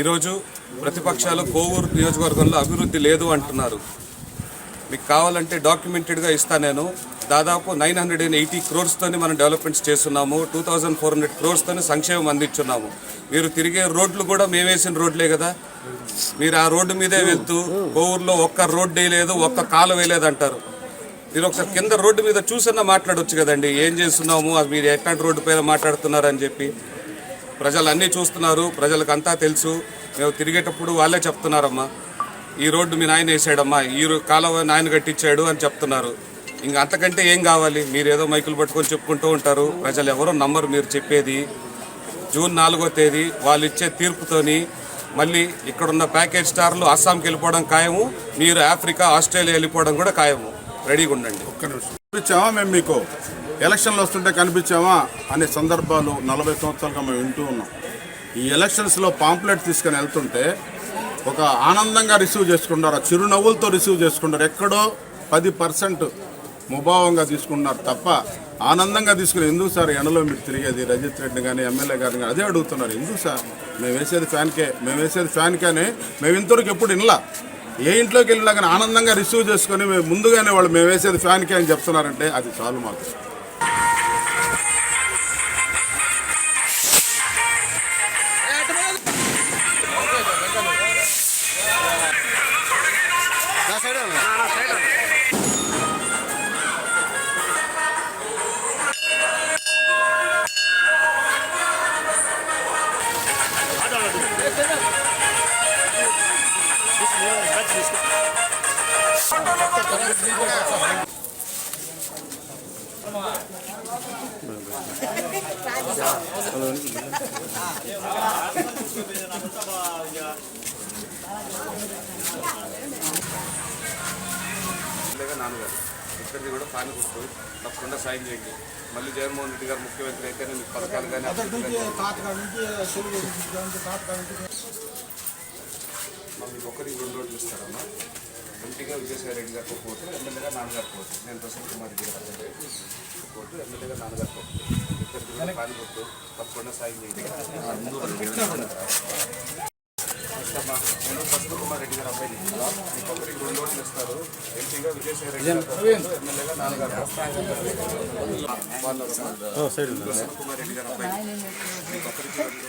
ఈరోజు ప్రతిపక్షాలు కోవూరు నియోజకవర్గంలో అభివృద్ధి లేదు అంటున్నారు. మీకు కావాలంటే డాక్యుమెంటెడ్గా ఇస్తా నేను. దాదాపు నైన్ హండ్రెడ్ అండ్ ఎయిటీ క్రోర్స్తోని మనం డెవలప్మెంట్స్ చేస్తున్నాము. టూ థౌజండ్ ఫోర్ హండ్రెడ్ క్రోర్స్తోని సంక్షేమం అందించున్నాము. మీరు తిరిగే రోడ్లు కూడా మేము వేసిన రోడ్లే కదా. మీరు ఆ రోడ్డు మీదే వెళ్తూ కోవూరులో ఒక్క రోడ్డు వేయలేదు ఒక్క కాలు వేయలేదు అంటారు. మీరు ఒకసారి కింద రోడ్డు మీద చూసన్నా మాట్లాడొచ్చు కదండి. ఏం చేస్తున్నాము? అది మీరు ఎట్లాంటి రోడ్డు పైన మాట్లాడుతున్నారని చెప్పి. ప్రజలు అన్నీ చూస్తున్నారు. ప్రజలకు అంతా తెలుసు. మేము తిరిగేటప్పుడు వాళ్ళే చెప్తున్నారమ్మా. ఈ రోడ్డు మీ నాయన వేసాడమ్మా. ఈ కాలువ నాయన కట్టించాడు అని చెప్తున్నారు. ఇంకా అంతకంటే ఏం కావాలి? మీరు ఏదో మైకులు పట్టుకొని చెప్పుకుంటూ ఉంటారు. ప్రజలు ఎవరో నమ్మరు మీరు చెప్పేది. జూన్ నాలుగో తేదీ వాళ్ళు ఇచ్చే తీర్పుతోని మళ్ళీ ఇక్కడున్న ప్యాకేజ్ స్టార్లు అస్సాంకి వెళ్ళిపోవడం ఖాయము. మీరు ఆఫ్రికా ఆస్ట్రేలియా వెళ్ళిపోవడం కూడా ఖాయము. రెడీగా ఉండండి. చూపించామా మేము మీకు? ఎలక్షన్లు వస్తుంటే కనిపించామా అనే సందర్భాలు నలభై సంవత్సరాలుగా మేము వింటూ ఉన్నాం. ఈ ఎలక్షన్స్లో పాంప్లెట్ తీసుకొని వెళ్తుంటే ఒక ఆనందంగా రిసీవ్ చేసుకుంటారు ఆ చిరునవ్వులతో రిసీవ్ చేసుకుంటారు. ఎక్కడో పది పర్సెంట్ ముభావంగా తీసుకుంటున్నారు తప్ప ఆనందంగా తీసుకుని ఎందుకు సార్ ఎండలో మీరు తిరిగేది? రజిత్ రెడ్డి కానీ ఎమ్మెల్యే గారిని కానీ అదే అడుగుతున్నారు. ఎందుకు సార్? మేము వేసేది ఫ్యాన్కే మేము వేసేది ఫ్యాన్కే కానీ మేము ఇంతవరకు ఎప్పుడు ఇన్లా ఏ ఇంట్లోకి వెళ్ళినా కానీ ఆనందంగా రిసీవ్ చేసుకొని మేము ముందుగానే వాళ్ళు మేము వేసేది ఫ్యాన్కే అని చెప్తున్నారంటే అది చాలు మాకు. నాన్నగారు. ఇక్కడిది కూడా పాని గుర్తు. తప్పకుండా సాయం చేయండి. మళ్ళీ జగన్మోహన్ రెడ్డి గారు ముఖ్యమంత్రి అయితే మీకు పథకాలు కానీ మళ్ళీ ఒక్కరికి రెండు రోజులు ఇస్తారమ్మా. ఎంపీగా విజయసాయి రెడ్డి గారికి ఒక ఓటు ఎమ్మెల్యేగా నాన్నగారికి ఓటు నేను ప్రసన్న కుమార్ రెడ్డి గారు ఒక ఓటు ఎమ్మెల్యేగా ఇద్దరికి కూడా పాని గుర్తు తప్పకుండా సాయం చేయండి. నేను ప్రసన్న కుమార్ రెడ్డి గారు అబ్బాయిని. మీకు ఒకరికి రెండు ఓట్లు ఇస్తారు. ఎంపీగా విజయసాయి రెడ్డి గారు ఎమ్మెల్యేగా నాన్నగారు ప్రసన్న కుమార్ రెడ్డి గారు అబ్బాయిని. మీకు ఒకరికి రెండు